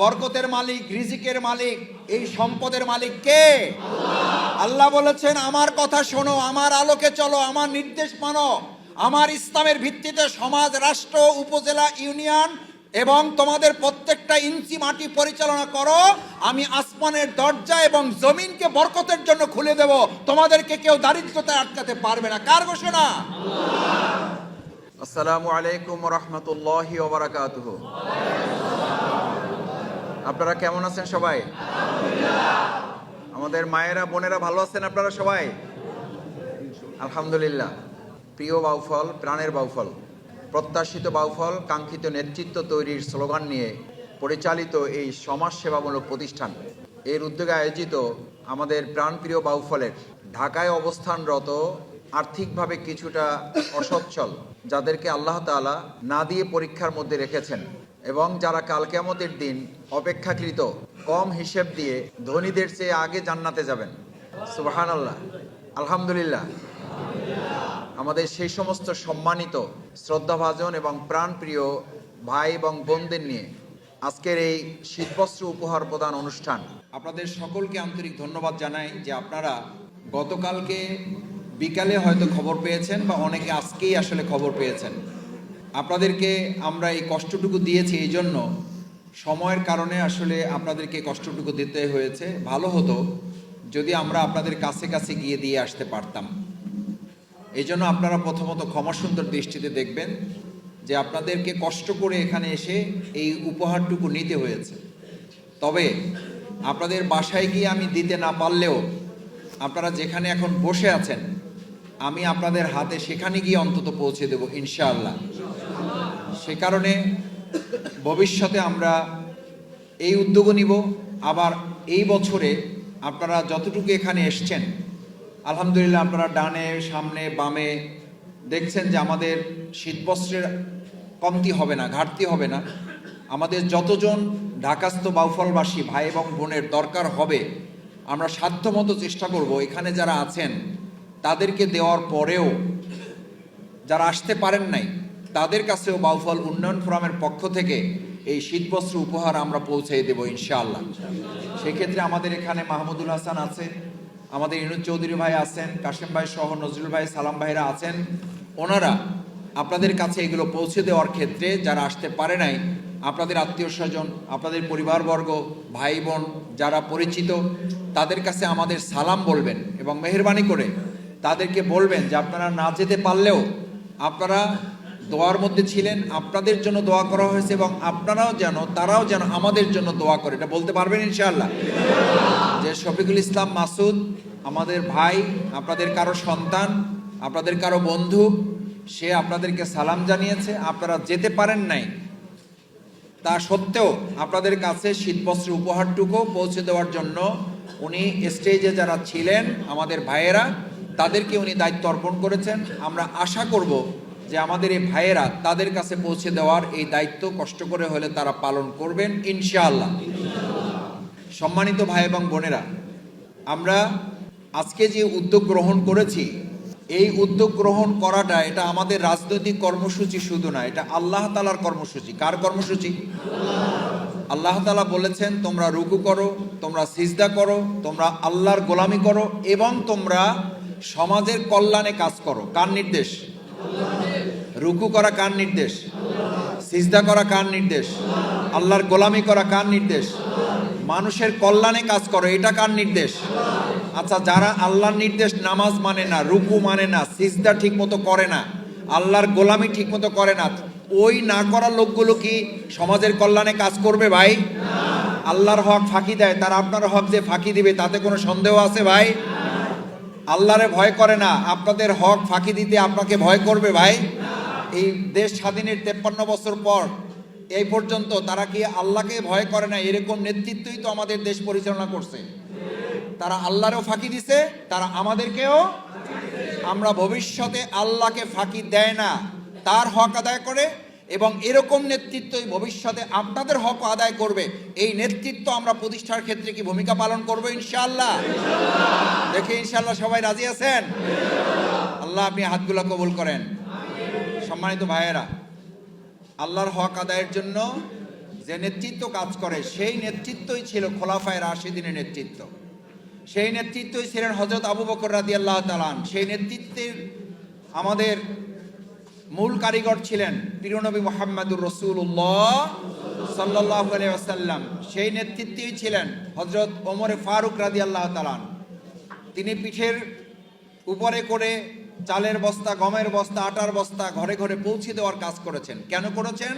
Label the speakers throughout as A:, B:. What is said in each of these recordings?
A: বরকতের মালিক রিজিকের মালিক এই সম্পদের মালিক কে? আল্লাহ। বলেছেন আমার কথা শোনো আমার আলোকে চলো আমার নির্দেশ মানো। আমার ইসলামের ভিত্তিতে সমাজ রাষ্ট্র উপজেলা ইউনিয়ন এবং তোমাদের প্রত্যেকটা ইঞ্চি মাটি পরিচালনা করো। আমি আসমানের দরজা এবং জমিনকে বরকতের জন্য খুলে দেব। তোমাদেরকে কেউ দারিদ্রতায় আটকাতে পারবে না। কার ঘোষণা? আসসালামু আলাইকুম রহমতুল্লাহি ওবরাকাতুহ আপনারা কেমন আছেন সবাই? আমাদের মায়েরা, বোনেরা ভালো আছেন আপনারা সবাই? আলহামদুলিল্লাহ। প্রিয় বাউফল, প্রাণের বাউফল, প্রত্যাশিত বাউফল, কাঙ্ক্ষিত নেতৃত্ব তৈরির স্লোগান নিয়ে পরিচালিত এই সমাজ সেবামূলক প্রতিষ্ঠান। এর উদ্যোগে আয়োজিত আমাদের প্রাণপ্রিয় বাউফলের ঢাকায় অবস্থানরত আর্থিকভাবে কিছুটা অসচ্ছল, যাদেরকে আল্লাহ তাআলা না দিয়ে পরীক্ষার মধ্যে রেখেছেন। এবং যারা কাল কেয়ামতের দিন অপেক্ষাকৃত কম হিসেব দিয়ে ধনীদের চেয়ে আগে জান্নাতে যাবেন। সুবাহান আল্লাহ আলহামদুলিল্লাহ। আমাদের সেই সমস্ত সম্মানিত, শ্রদ্ধাভাজন এবং প্রাণপ্রিয় ভাই এবং বোনদের নিয়ে আজকের এই শীতবস্ত্র উপহার প্রদান অনুষ্ঠান আপনাদের সকলকে আন্তরিক ধন্যবাদ জানাই যে আপনারা গতকালকে বিকালে হয়তো খবর পেয়েছেন বা অনেকে আজকেই আসলে খবর পেয়েছেন। আপনাদেরকে আমরা এই কষ্টটুকু দিয়েছি এই জন্য। সময়ের কারণে আসলে আপনাদেরকে কষ্টটুকু দিতে হয়েছে। ভালো হতো যদি আমরা আপনাদের কাছে কাছে গিয়ে দিয়ে আসতে পারতাম। এই জন্য আপনারা প্রথমত ক্ষমাসুন্দর দৃষ্টিতে দেখবেন যে আপনাদেরকে কষ্ট করে এখানে এসে এই উপহারটুকু নিতে হয়েছে। তবে আপনাদের বাসায় গিয়ে আমি দিতে না পারলেও আপনারা যেখানে এখন বসে আছেন, আমি আপনাদের হাতে সেখানে গিয়ে অন্তত পৌঁছে দেব, ইনশাআল্লাহ। সে কারণে ভবিষ্যতে আমরা এই উদ্যোগও নিব। আবার এই বছরে আপনারা যতটুকু এখানে এসছেন, আলহামদুলিল্লাহ আপনারা ডানে, সামনে, বামে দেখছেন যে আমাদের শীতবস্ত্রের কমতি হবে না, ঘাটতি হবে না। আমাদের যতজন ঢাকাস্থ বাউফলবাসী ভাই এবং বোনের দরকার হবে, আমরা সাধ্যমতো চেষ্টা করব এখানে যারা আছেন, তাদেরকে দেওয়ার পরেও যারা আসতে পারেন নাই তাদের কাছেও বাউফল উন্নয়ন ফোরামের পক্ষ থেকে এই শীতবস্ত্র উপহার আমরা পৌঁছে দেব ইনশাআল্লাহ। সেক্ষেত্রে আমাদের এখানে মাহমুদুল হাসান আছে আমাদের ইনুজ চৌধুরী ভাই আছেন, কাশেম ভাই সহ নজরুল ভাই, সালাম ভাইরা আছেন। ওনারা আপনাদের কাছে এগুলো পৌঁছে দেওয়ার ক্ষেত্রে যারা আসতে পারে নাই, আপনাদের আত্মীয় স্বজন, আপনাদের পরিবারবর্গ, ভাই বোন যারা পরিচিত, তাদের কাছে আমাদের সালাম বলবেন এবং মেহরবানি করে তাদেরকে বলবেন যে আপনারা না যেতে পারলেও আপনারা দোয়ার মধ্যে ছিলেন, আপনাদের জন্য দোয়া করা হয়েছে এবং আপনারাও যেন, তারাও যেন আমাদের জন্য দোয়া করে। এটা বলতে পারবেন ইনশাআল্লাহ? যে শফিকুল ইসলাম মাসুদ, আমাদের ভাই, আপনাদের কারও সন্তান, আপনাদের কারও বন্ধু, সে আপনাদেরকে সালাম জানিয়েছে, আপনারা যেতে পারেন নাই। তা সত্ত্বেও আপনাদের কাছে শীতবস্ত্রের উপহারটুকু পৌঁছে দেওয়ার জন্য উনি স্টেজে যারা ছিলেন, আমাদের ভাইয়েরা, তাদেরকে উনি দায়িত্ব অর্পণ করেছেন। আমরা আশা করব যে আমাদের এই ভাইয়েরা তাদের কাছে পৌঁছে দেওয়ার এই দায়িত্ব কষ্ট করে হলে তারা পালন করবেন ইনশাআল্লাহ। সম্মানিত ভাই এবং বোনেরা, আমরা আজকে যে উদ্যোগ গ্রহণ করেছি, এই উদ্যোগ গ্রহণ করাটা এটা আমাদের রাজনৈতিক কর্মসূচি শুধু না, এটা আল্লাহ তালার কর্মসূচি। কার কর্মসূচি? আল্লাহ তালা বলেছেন, তোমরা রুকু করো, তোমরা সিজদা করো, তোমরা আল্লাহর গোলামি করো এবং তোমরা সমাজের কল্যাণে কাজ করো। কার নির্দেশ? রুকু করা কার নির্দেশ? সিজদা করা কার নির্দেশ? আল্লাহর গোলামি করা কার নির্দেশ? মানুষের কল্যাণে কাজ করো, এটা কার নির্দেশ? আচ্ছা যারা আল্লাহর নির্দেশ নামাজ মানে না, রুকু মানে না, সিজদা ঠিক মতো করে না, আল্লাহর গোলামি ঠিক মতো করে না, ওই না করা লোকগুলো কি সমাজের কল্যাণে কাজ করবে ভাই? আল্লাহর হক ফাঁকি দেয়, তারা আপনার হক যে ফাঁকি দিবে, তাতে কোনো সন্দেহ আছে ভাই? আল্লাহরে ভয় করে না, আপনাদের হক ফাঁকি দিতে আপনাকে ভয় করবে ভাই? এই দেশ স্বাধীনের তেপ্পান্ন বছর পর, এই পর্যন্ত তারা কি আল্লাহকে ভয় করে না? এরকম নেতৃত্বই তো আমাদের দেশ পরিচালনা করছে। তারা আল্লাহরেও ফাঁকি দিছে, তারা আমাদেরকেও আমরা ভবিষ্যতে আল্লাহকে ফাঁকি দেয় না। তার হক আদায় করে এবং এরকম নেতৃত্বই ভবিষ্যতে আপনাদের হক আদায় করবে। এই নেতৃত্ব আমরা প্রতিষ্ঠার ক্ষেত্রে কি ভূমিকা পালন করব ইনশাআল্লাহ? দেখে ইনশাআল্লাহ সবাই রাজি আছেন? আল্লাহ আপনি হাতগুলো কবুল করেন। সম্মানিত ভাইয়েরা, আল্লাহর হক আদায়ের জন্য যে নেতৃত্ব কাজ করে, সেই নেতৃত্বই ছিল খোলাফায় রাশিদিনের নেতৃত্ব। সেই নেতৃত্বই ছিলেন হজরত আবু বকর রাদি আল্লাহ তালান সেই নেতৃত্বের আমাদের মূল কারিগর ছিলেন প্রিয়নবী মোহাম্মদুর রসুল্লাহ সাল্লাহ আসাল্লাম সেই নেতৃত্বেই ছিলেন হজরত ওমরে ফারুক রাদি আল্লাহ তালান তিনি পিঠের উপরে করে চালের বস্তা, গমের বস্তা, আটার বস্তা ঘরে ঘরে পৌঁছে দেওয়ার কাজ করেছেন। কেন করেছেন?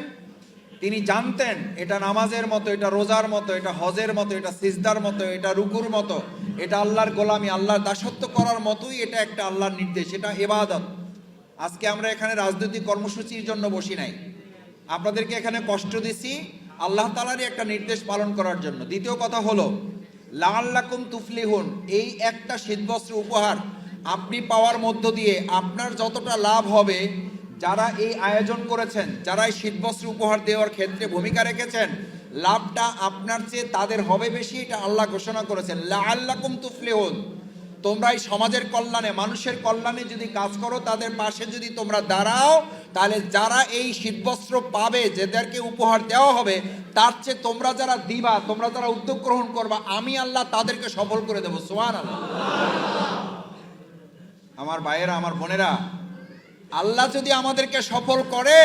A: তিনি জানতেন এটা নামাজের মতো, এটা রোজার মতো, এটা হজের মতো, এটা সিজদার মতো, এটা রুকুর মতো, এটা আল্লাহর গোলামি, আল্লাহর দাসত্ব করার মতোই এটা একটা আল্লাহর নির্দেশ, এটা এবাদত আজকে আমরা এখানে রাজনৈতিক কর্মসূচির জন্য বসি নাই। আপনাদেরকে এখানে কষ্ট দিছি আল্লাহ তালারই একটা নির্দেশ পালন করার জন্য। দ্বিতীয় কথা হলো লাল্লাকুম তুফলিহুন, এই একটা শীতবস্ত্র উপহার আপনি পাওয়ার মধ্য দিয়ে আপনার যতটা লাভ হবে, যারা এই আয়োজন করেছেন, যারা এই শীতবস্ত্র উপহার দেওয়ার ক্ষেত্রে ভূমিকা রেখেছেন, লাভটা আপনার চেয়ে তাদের হবে বেশি, এটা আল্লাহ ঘোষণা করেছেন। লাল্লাকুম তুফলিহুন। তোমরা এই সমাজের কল্যাণে, মানুষের কল্যাণে যদি কাজ করো, তাদের পাশে যদি তোমরা দাঁড়াও, তাহলে যারা এই শীতবস্ত্র পাবে, যাদেরকে উপহার দেওয়া হবে, তার চেয়ে তোমরা যারা দিবা, তোমরা যারা উদ্যোগ গ্রহণ করবা, আমি আল্লাহ তাদেরকে সফল করে দেবো। সোহান আল্লাহ আমার ভাইয়েরা, আমার বোনেরা, আল্লাহ যদি আমাদেরকে সফল করে,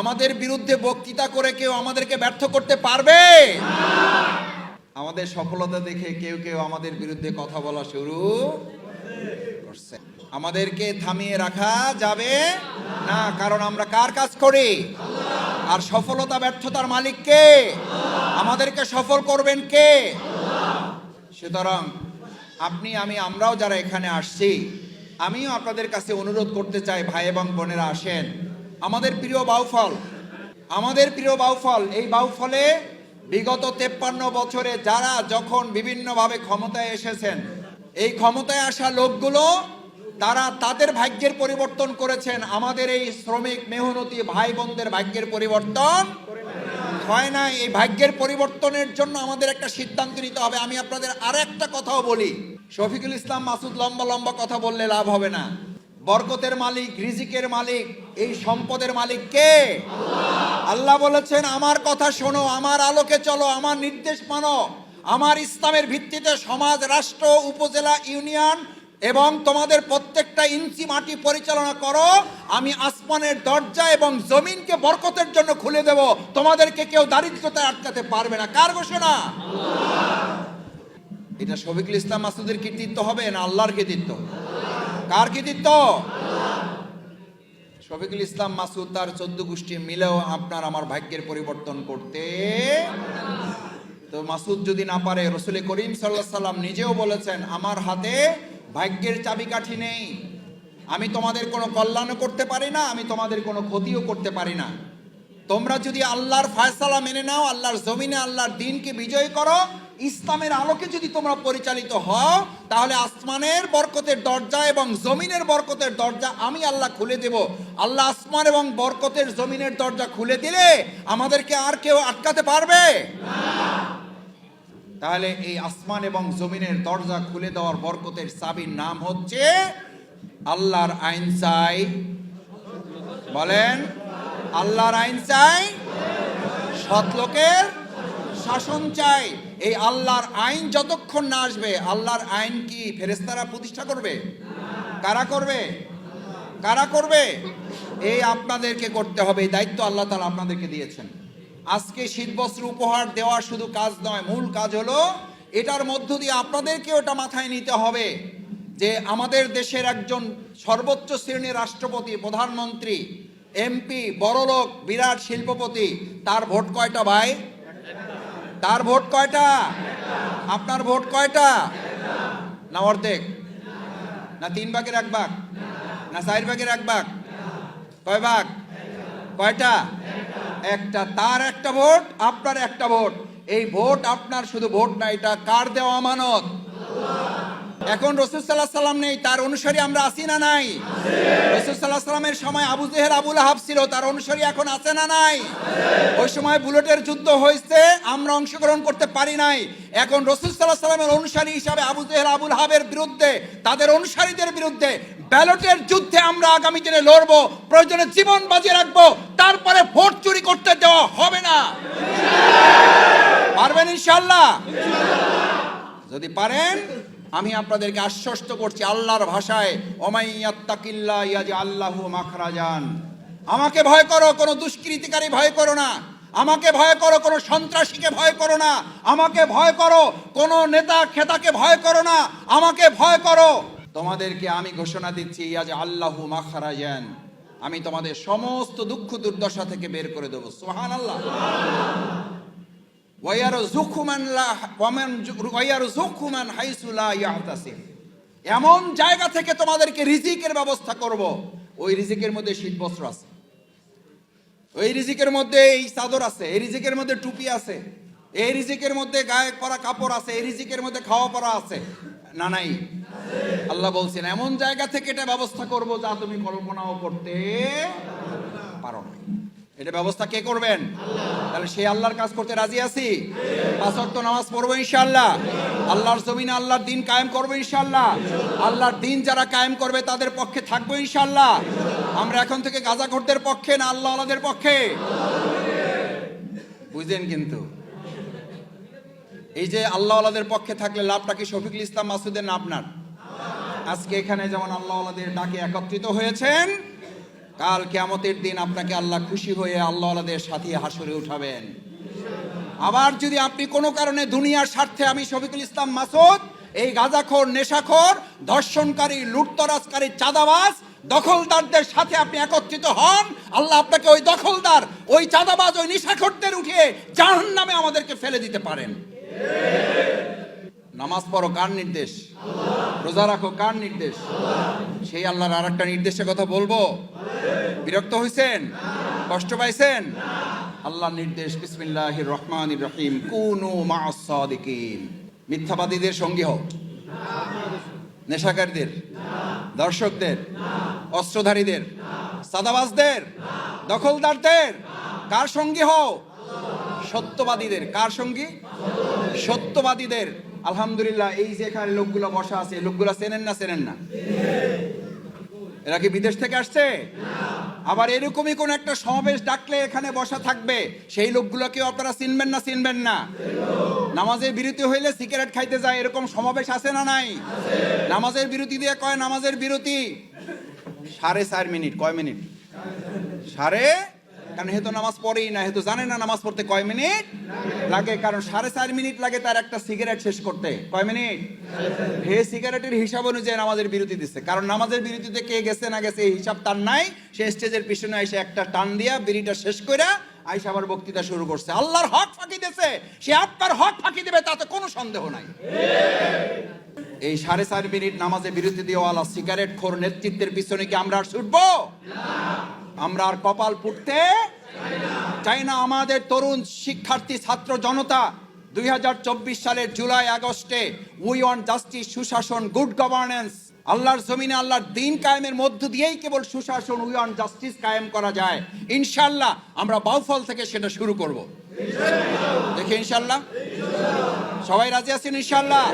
A: আমাদের বিরুদ্ধে বক্তৃতা করে কেউ আমাদেরকে ব্যর্থ করতে পারবে? আমাদের সফলতা দেখে কেউ কেউ আমাদের বিরুদ্ধে কথা বলা শুরু করছে। আমাদেরকে থামিয়ে রাখা যাবে না, কারণ আমরা কার কাজ করি? আর সফলতা, ব্যর্থতার মালিক কে? আমাদেরকে সফল করবেন কে? সুতরাং আপনি, আমি, আমরাও যারা এখানে আসছি আমিও আপনাদের কাছে অনুরোধ করতে চাই, ভাই এবং বোনেরা আসেন। আমাদের প্রিয় বাউফল, আমাদের প্রিয় বাউফল, এই বাউফলে বিগত তেপ্পান্ন বছরে যারা যখন বিভিন্নভাবে ক্ষমতায় এসেছেন, এই ক্ষমতায় আসা লোকগুলো, তারা তাদের ভাগ্যের পরিবর্তন করেছেন। আমাদের এই শ্রমিক মেহনতি ভাই বোনদের ভাগ্যের পরিবর্তন হয় না, এই ভাগ্যের পরিবর্তনের জন্য আমাদের একটা সিদ্ধান্ত নিতে হবে। আমি আপনাদের আর একটা কথাও বলি। শফিকুল ইসলাম মাসুদ লম্বা লম্বা কথা বললে লাভ হবে না। বরকতের মালিক, রিজিকের মালিক, এই সম্পদের মালিক কে? আল্লাহ বলেছেন, আমার কথা শোনো, আমার আলোকে চলো, আমার নির্দেশ মানো। আমার ইসলামের ভিত্তিতে সমাজ, রাষ্ট্র, উপজেলা, ইউনিয়ন এবং তোমাদের প্রত্যেকটা ইঞ্চি মাটি পরিচালনা করো, আমি আসমানের দরজা এবং জমিনকে বরকতের জন্য খুলে দেব। তোমাদেরকে কেউ দারিদ্রতায় আটকাতে পারবে না। কার ঘোষণা? এটা শফিকুল ইসলাম মাসুদের কৃতিত্ব হবে না আল্লাহর কৃতিত্ব? কার কৃতিত্ব? শফিকুল ইসলাম মাসুদ তার চোদ্দ গোষ্ঠী মিলেও আপনার আমার ভাগ্যের পরিবর্তন করতে। তো মাসুদ যদি না পারে, রসুল করিম সাল্লাহ সাল্লাম নিজেও বলেছেন, আমার হাতে ভাগ্যের চাবিকাঠি নেই। আমি তোমাদের কোনো কল্যাণও করতে পারি না, আমি তোমাদের কোনো ক্ষতিও করতে পারি না। তোমরা যদি আল্লাহর ফায়সালা মেনে নাও, আল্লাহর জমিনে, আল্লাহর দিনকে বিজয় করো, ইসলামের আলোকে যদি তোমরা পরিচালিত হও, তাহলে আসমানের বরকতের দরজা এবং জমিনের বরকতের দরজা আমি আল্লাহ খুলে দেব। আল্লাহ আসমান এবং বরকতের জমিনের দরজা খুলে দিলে আমাদেরকে আর কেউ আটকাতে পারবে? তাহলে এই আসমান এবং জমিনের দরজা খুলে দেওয়ার বরকতের চাবির নাম হচ্ছে আল্লাহর আইন চাই। বলেন, আল্লাহর আইন চাই, সৎ লোকের শাসন চাই। এই আল্লাহর আইন যতক্ষণ না আসবে, আল্লাহর আইন কি ফেরেস্তারা প্রতিষ্ঠা করবে? কারা করবে? কারা করবে? এই আপনাদেরকে করতে হবে, এই দায়িত্ব আল্লাহ তালা আপনাদেরকে দিয়েছেন। আজকে শীতবস্ত্র উপহার দেওয়া শুধু কাজ নয়, মূল কাজ হলো এটার মধ্য দিয়ে আপনাদেরকে ওটা মাথায় নিতে হবে যে আমাদের দেশের একজন সর্বোচ্চ শ্রেণির রাষ্ট্রপতি, প্রধানমন্ত্রী, এমপি, বড়লোক, বিরাট শিল্পপতি, তার ভোট কয়টা ভাই? তার ভোট কয়টা? আপনার ভোট কয়টা? না অর্ধেক। না তিন ভাগের এক ভাগ? না চার ভাগের এক ভাগ? কয় ভাগ? কয়টা? একটা তার একটা ভোট, আপনার একটা ভোট। এই ভোট আপনার শুধু ভোট না, এটা কার দেওয়া আমানত? এখন রসুল সাল্লাহ সাল্লাম নেই, তার অনুসারী আমরা আসি না নাই? রসুল সাল্লাহ সাল্লামের সময় আবু জেহেল আবুল আহাব ছিল, তার অনুসারী এখন আছে না নাই? ওই সময় বুলেটের যুদ্ধ হয়েছে, আমরা অংশগ্রহণ করতে পারি নাই। এখন রসুল সাল্লাহ সাল্লামের অনুসারী হিসাবে আবু জেহেল আবুল হাবের বিরুদ্ধে, তাদের অনুসারীদের বিরুদ্ধে ব্যালটের যুদ্ধে আমরা আগামী দিনে লড়বো, প্রয়োজনে জীবন বাজি রাখব, তারপরে ভোট চুরি করতে দেওয়া হবে না পারবেন ইনশাল্লাহ যদি পারেন, আমি আপনাদেরকে আশ্বস্ত করছি আল্লাহর ভাষায়, ওমাইয়াত্তাকিল্লা ইয়াজি আল্লাহু মাখরাজান। আমাকে ভয় করো, কোনো দুষ্কৃতিকারী ভয় করো না। আমাকে ভয় করো, কোনো সন্ত্রাসীকে ভয় করো না। আমাকে ভয় করো, কোনো নেতা খেতাকে ভয় করো না। আমাকে ভয় করো। তোমাদেরকে আমি ঘোষণা দিচ্ছি ইয়াজ আল্লাহু মাখরাজান। আমি তোমাদের সমস্ত দুঃখ দুর্দশা থেকে বের করে দেবো। সোহান আল্লাহ এমন জায়গা থেকে তোমাদেরকে রিজিকের ব্যবস্থা করব। ওই রিজিকের মধ্যে শীত বস্ত্র আছে। ওই রিজিকের মধ্যে এই চাদর আছে। এই রিজিকের মধ্যে টুপি আছে। এই রিজিকের মধ্যে গায়ে পরা কাপড় আছে। এই রিজিকের মধ্যে খাওয়া পরা আছে। না, নাই? আল্লাহ বলছেন, এমন জায়গা থেকে এটা ব্যবস্থা করব যা তুমি কল্পনাও করতে পারো না এটা ব্যবস্থা কে করবেন? তাহলে সেই আল্লাহর কাজ করতে রাজি আছি? পাঁচ ওয়াক্ত নামাজ পড়ব ইনশাল্লাহ আল্লাহর জমিনে আল্লাহর দিন কায়েম করব ইনশাল্লাহ আল্লাহর দিন যারা কায়েম করবে তাদের পক্ষে থাকব ইনশাআল্লাহ। আমরা এখন থেকে গাজাখোরদের পক্ষে না আল্লাহ আল্লাহদের পক্ষে? বুঝলেন কিন্তু? এই যে আল্লাহ আল্লাহদের পক্ষে থাকলে লাভটা কি শফিকুল ইসলাম মাসুদের না আপনার? আজকে এখানে যেমন আল্লাহ আল্লাহদের ডাকে একত্রিত হয়েছেন কাল কেয়ামতের দিন আপনাকে আল্লাহ খুশি হয়ে আল্লাহ আল্লাহদের সাথে হাসরে উঠাবেন। আবার যদি আপনি কোনো কারণে দুনিয়ার স্বার্থে আমি শফিকুল ইসলাম মাসুদ, এই গাঁজাখোর, নেশাখোর, ধর্ষণকারী, লুটতরাজকারী, চাঁদাবাজ, দখলদারদের সাথে আপনি একত্রিত হন, আল্লাহ আপনাকে ওই দখলদার, ওই চাঁদাবাজ, ওই নেশাখোরদের উঠিয়ে জাহান নামে আমাদেরকে ফেলে দিতে পারেন। নামাজ পড়ো কার নির্দেশ? রোজা রাখো কার নির্দেশ? সেই আল্লাহর আর একটা নির্দেশের কথা বলব। বিরক্ত হয়েছেন কষ্ট পাইছেন? আল্লাহ নির্দেশ, বিসমিল্লাহির রহমানির রহিম, কুনু মা'আস সাদিকিন। মিথ্যাবাদীদের সঙ্গী হও। নেশাকারীদের। দর্শকদের। অস্ত্রধারীদের। সাদাবাজদের। দখলদারদের। কার সঙ্গী হও? সত্যবাদীদের। কার সঙ্গী? সত্যবাদীদের। আলহামদুলিল্লাহ, এই যে এখানে লোকগুলো বসা আছে লোকগুলো চেনেন না চেনেন না? এরা কি বিদেশ থেকে আসছে? আবার এরকমই কোন একটা সমাবেশ ডাকলে এখানে বসা থাকবে, সেই লোকগুলোকেও আপনারা চিনবেন না চিনবেন না? নামাজের বিরতি হইলে সিগারেট খাইতে যায়, এরকম সমাবেশ আছে না নাই? নামাজের বিরতি দিয়ে কয়, নামাজের বিরতি? সাড়ে চার মিনিট, কয় মিনিট? সাড়ে কারণ হেতু নামাজ পড়েই না হেতু জানে না নামাজ পড়তে কয় মিনিট? লাগে, কারণ সাড়ে চার মিনিট লাগে তার একটা সিগারেট শেষ করতে। কয় মিনিট? হে সিগারেটের হিসাব অনুযায়ী নামাজের বিরতি দিচ্ছে কারণ নামাজের বিরতিতে কে গেছে না গেছে এই হিসাব তার নাই। সে স্টেজের পিছনে এসে একটা টান দিয়া বিড়িটা শেষ করে আইসা আবার বক্তৃতা শুরু করছে। আল্লাহর হক ফাঁকি দিয়েছে সে আপনার হক ফাঁকি দেবে, তাতে কোনো সন্দেহ নাই। এই সাড়ে চার মিনিট নামাজে বিরতি দেওয়ালা সিগারেট খোর নেতৃত্বের পিছনে কি আমরা আর ছুটবো? আমরা আর কপাল পুড়তে চাই না। আমাদের তরুণ শিক্ষার্থী, ছাত্র জনতা, দুই হাজার চব্বিশ সালের জুলাই, আগস্টে উই ওয়ান জাস্টিস সুশাসন গুড গভর্নেন্স আল্লাহর জমিনে আল্লাহর দিন কায়েমের মধ্য দিয়েই কেবল সুশাসন উই ওয়ান জাস্টিস কায়েম করা যায়। ইনশাল্লাহ আমরা বাউফল থেকে সেটা শুরু করব। দেখে ইনশাল্লাহ। সবাই রাজি আছেন ইনশাল্লাহ?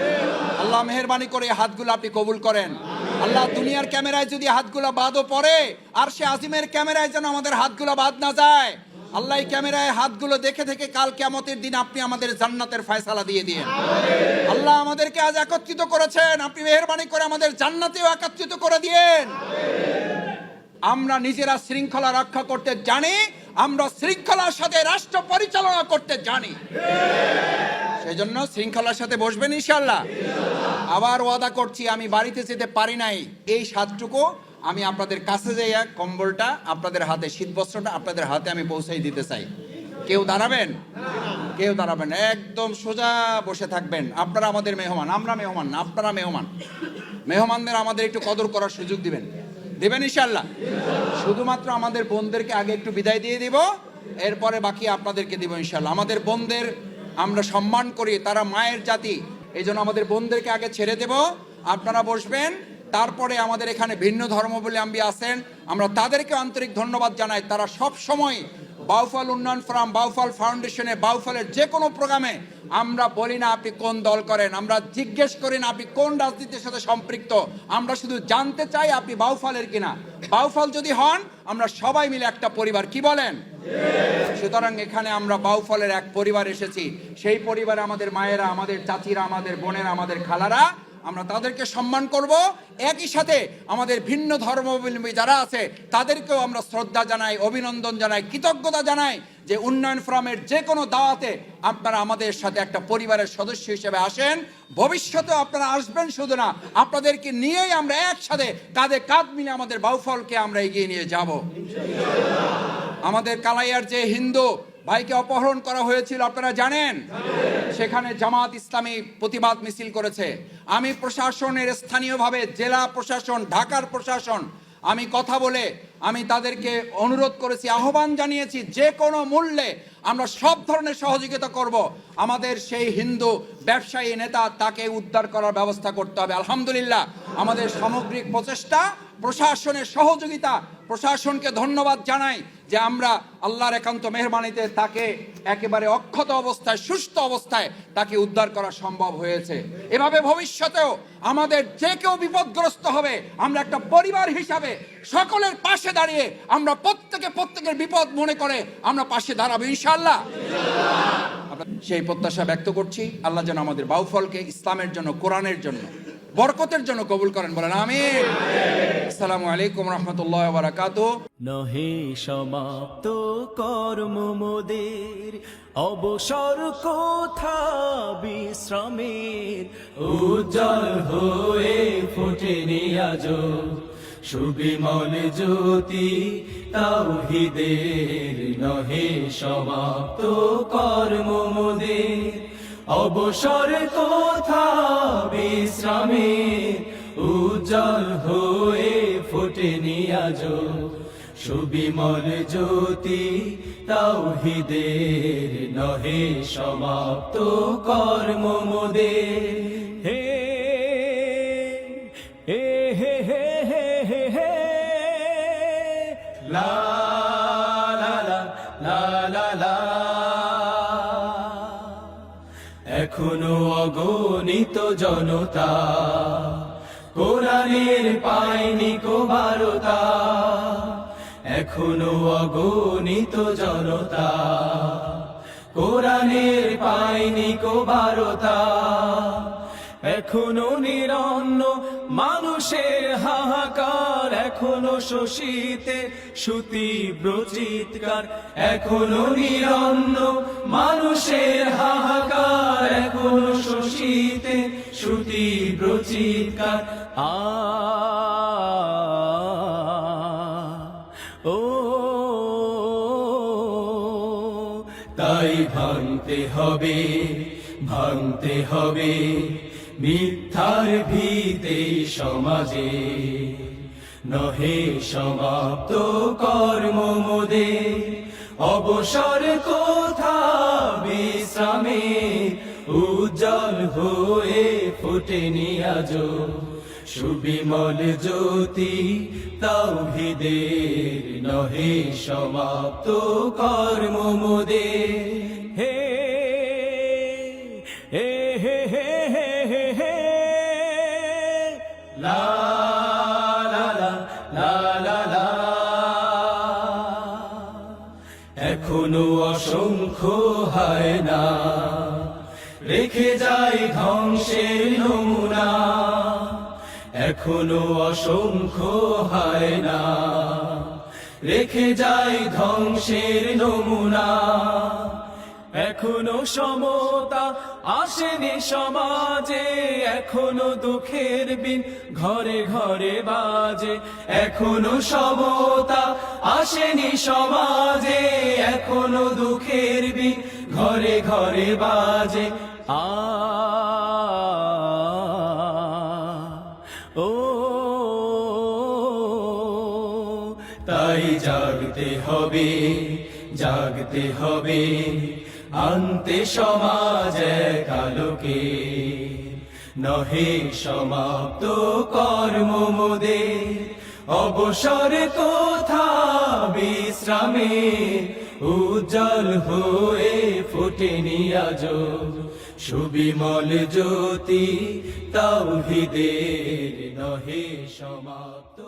A: আল্লাহ মেহরবানি করে হাতগুলো আপনি কবুল করেন। আল্লাহ দুনিয়ার ক্যামেরায় যদি হাতগুলো বাদও পড়ে, আর সে আজিমের ক্যামেরায় যেন আমাদের হাতগুলো বাদ না যায়, আল্লাহ ক্যামেরায় হাতগুলো দেখে থেকে কাল কেমতের দিন আপনি আমাদের জান্নাতের ফয়সালা দিয়ে দিন। আল্লাহ আমাদেরকে আজ একত্রিত করেছেন, আপনি মেহরবানি করে আমাদের জান্নাতেও একত্রিত করে দিয়েন। আমরা নিজেরা শৃঙ্খলা রক্ষা করতে জানি আমরা শৃঙ্খলার সাথে রাষ্ট্র পরিচালনা করতে জানি। সেই জন্য শৃঙ্খলার সাথে বসবেন ইনশাল্লাহ আবার ওয়াদা করছি, আমি বাড়িতে যেতে পারি নাই। এই সাতটুকু আমি আপনাদের কাছে যাইয়া কম্বলটা, আপনাদের হাতে শীতবস্ত্রটা, আপনাদের হাতে আমি পৌঁছাই দিতে চাই। কেউ দাঁড়াবেন? কেউ দাঁড়াবেন একদম সোজা বসে থাকবেন। আপনারা আমাদের মেহমান, আমরা মেহমান আপনারা মেহমান। মেহমানদের আমাদের একটু কদর করার সুযোগ দিবেন। দেবেন ইনশাল্লাহ শুধুমাত্র আমাদের বোনদেরকে আগে একটু বিদায় দিয়ে দিব, এরপরে বাকি আপনাদেরকে দিব ইনশাল্লাহ আমাদের বোনদের আমরা সম্মান করি, তারা মায়ের জাতি এই জন্য আমাদের বোনদেরকে আগে ছেড়ে দেব। আপনারা বসবেন, তারপরে আমাদের এখানে ভিন্ন ধর্মাবলম্বী আছেন, আমরা তাদেরকে আন্তরিক ধন্যবাদ জানাই। তারা সব সময় বাউফল উন্নয়ন ফোরাম, বাউফল ফাউন্ডেশনে, বাউফলের যে কোনো প্রোগ্রামে আমরা বলি না আপনি কোন দল করেন, আমরা জিজ্ঞেস করি না আপনি কোন রাজনীতির সাথে সম্পৃক্ত। আমরা শুধু জানতে চাই আপনি বাউফলের কিনা। বাউফল যদি হন, আমরা সবাই মিলে একটা পরিবার, কি বলেন? সুতরাং এখানে আমরা বাউফলের এক পরিবার এসেছি। সেই পরিবারে আমাদের মায়েরা, আমাদের চাচিরা, আমাদের বোনেরা, আমাদের খালারা আমরা তাদেরকে সম্মান করব। একই সাথে আমাদের ভিন্ন ধর্মাবলম্বী যারা আছে, তাদেরকেও আমরা শ্রদ্ধা জানাই, অভিনন্দন জানাই, কৃতজ্ঞতা জানাই যে উন্নয়ন ফ্রমের যে কোনো দাওয়াতে আপনারা আমাদের সাথে একটা পরিবারের সদস্য হিসেবে আসেন। ভবিষ্যতেও আপনারা আসবেন শুধু না, আপনাদেরকে নিয়েই আমরা একসাথে কাঁধে কাঁধ মিলে আমাদের বাউফলকে আমরা এগিয়ে নিয়ে যাব। আমাদের কালাইয়ার যে হিন্দু ভাইকে অপহরণ করা হয়েছিল, আপনারা জানেন? সেখানে জামাত ইসলামী প্রতিবাদ মিছিল করেছে। আমি প্রশাসনের স্থানীয়ভাবে জেলা প্রশাসন, ঢাকার প্রশাসন, আমি কথা বলে আমি তাদেরকে অনুরোধ করেছি, আহ্বান জানিয়েছি, যে কোনো মূল্যে আমরা সব ধরনের সহযোগিতা করব। আমাদের সেই হিন্দু ব্যবসায়ী নেতা তাকে উদ্ধার করার ব্যবস্থা করতে হবে। আলহামদুলিল্লাহ, আমাদের সামগ্রিক প্রচেষ্টা প্রশাসনের সহযোগিতা, প্রশাসনকে ধন্যবাদ জানাই যে আমরা আল্লাহর একান্ত মেহরবানিতে তাকে একেবারে অক্ষত অবস্থায়, সুস্থ অবস্থায় তাকে উদ্ধার করা সম্ভব হয়েছে। এভাবে ভবিষ্যতেও আমাদের যে কেউ বিপদগ্রস্ত হবে, আমরা একটা পরিবার হিসাবে সকলের পাশে দাঁড়িয়ে আমরা প্রত্যেকে প্রত্যেকের বিপদ মনে করে আমরা পাশে দাঁড়াবো ইনশাল্লাহ সেই প্রত্যাশা ব্যক্ত করছি, আল্লাহ যেন আমাদের বাউফলকে ইসলামের জন্য, কোরআনের জন্য বরকতের জন্য কবুল করেন, বলেন আমিন। আসসালামু আলাইকুম রহমতুল্লাহ বারাকাতুহ।
B: নহে সমাপ্ত কর্ম মোদের, অবসর কোথা বিশ্রামের? উজ্জ্বল হয়ে ফোটেনি আজ সুবিমল জ্যোতি তাওহিদের। নহে সমাপ্ত কর্ম মোদের, অবসর কোথা বিশ্রামের উজ্জ্বল হয়ে ফুটে আজ সুবিমল জ্যোতি তাওহিদের নহে সমাপ্ত কর্ম অগণিত জনতা। কোরআনের পায়নি কোবারতা এখনও অগণিত জনতা। কোরআনের পায়নি কো বারতা। এখনও নিরন্ন, মানুষের হাহাকার এখনও শোষিতে সুতীব্র চিৎকার। এখনও নিরন্ন, মানুষের হাহাকার এখনও শোষিতে সুতীব্র চিৎকার। আ তাই ভাঙতে হবে ভাঙতে হবে মিথ্যার ভিতে সমাজে, নহে সমাপ্ত কর্ম মোদে। অবসর কোথা বিশ্রামে, উজ্জ্বল হয়ে ফোটেনি আজ সুবিমল জ্যোতি তাওহিদের, নহে সমাপ্ত কর্ম মোদে। এখনও অসংখ্য হয় না। রেখে যায় ধ্বংসের নমুনা। এখনও অসংখ্য হয় না। রেখে যায় ধ্বংসের নমুনা। এখনও সমতা আসেনি সমাজে, এখনও দুঃখের বিন ঘরে ঘরে বাজে। এখনও সমতা আসেনি সমাজে, এখনও দুঃখের বিন ঘরে ঘরে বাজে। আ, ও, তাই জাগতে হবে জাগতে হবে। আনতে সমাজ কালোকে নহে সমাপ্ত কর্ম মোদের অবসর কোথা বিশ্রামে, উজ্জ্বল হয়ে ফোটেনি আজ সুবিমল জ্যোতি তাওহিদের, নহে সমাপ্ত